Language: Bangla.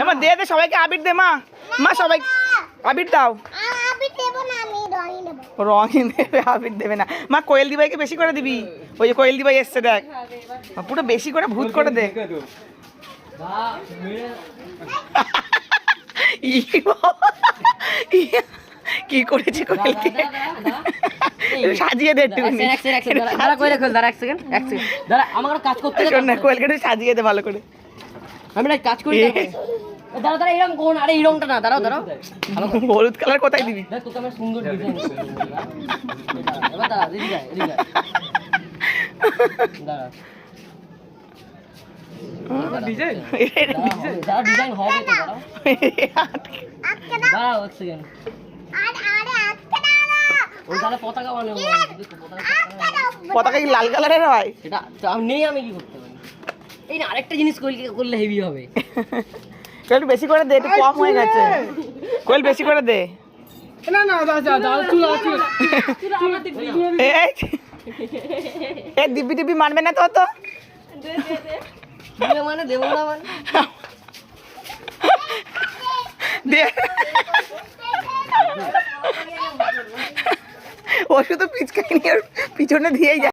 এমা দে দে সবাইকে আবির দে মা। মা সবাই আবির দাও। আমি দেবো না আমি রঙই নেব। রঙই দেবে আবির দেবে না। মা কোয়েল দিবাইকে বেশি করে দিবি। ওই যে কোয়েল দিবাই এসছে দেখ। পুরো বেশি করে ভূত করে দে। কি করেছে কোয়েলকে সাজিয়ে দে একটু দাঁড়া খোল দাঁড়া এক সেকেন্ড। এক সেকেন্ড। দাঁড়া আমার কাজ করতে না কোয়েলকে একটু সাজিয়ে দে ভালো করে। আমি না কাজ করি দাঁড়া দাঁড়া এরকম কোন আরে এই রংটা না। দাঁড়াও দাঁড়াও। হলুদ কালার কোথায় দিবি? দেখ তোকে আমি সুন্দর ডিজাইন এবার দাঁড়া। দাঁড়া। ডিজাইন? হবে, ডিজাইন। তো দাঁড়াও। এক সেকেন্ড পতাকা কি লাল কালারের হয়? সেটা তো আমি নেই আমি কি করতে? এই না আরেকটা জিনিস করলে করলে হেভি হবে। কোয়েল বেশি করে দে একটু কম হয়ে গেছে। কোয়েল বেশি করে দে। এই। এ দিব্যি টিব্বি মানবে না তো তো। মানে দেবো না মানে। দে। ও শুধু পিচকাই নিয়ে পিছনে দিয়েই যায়।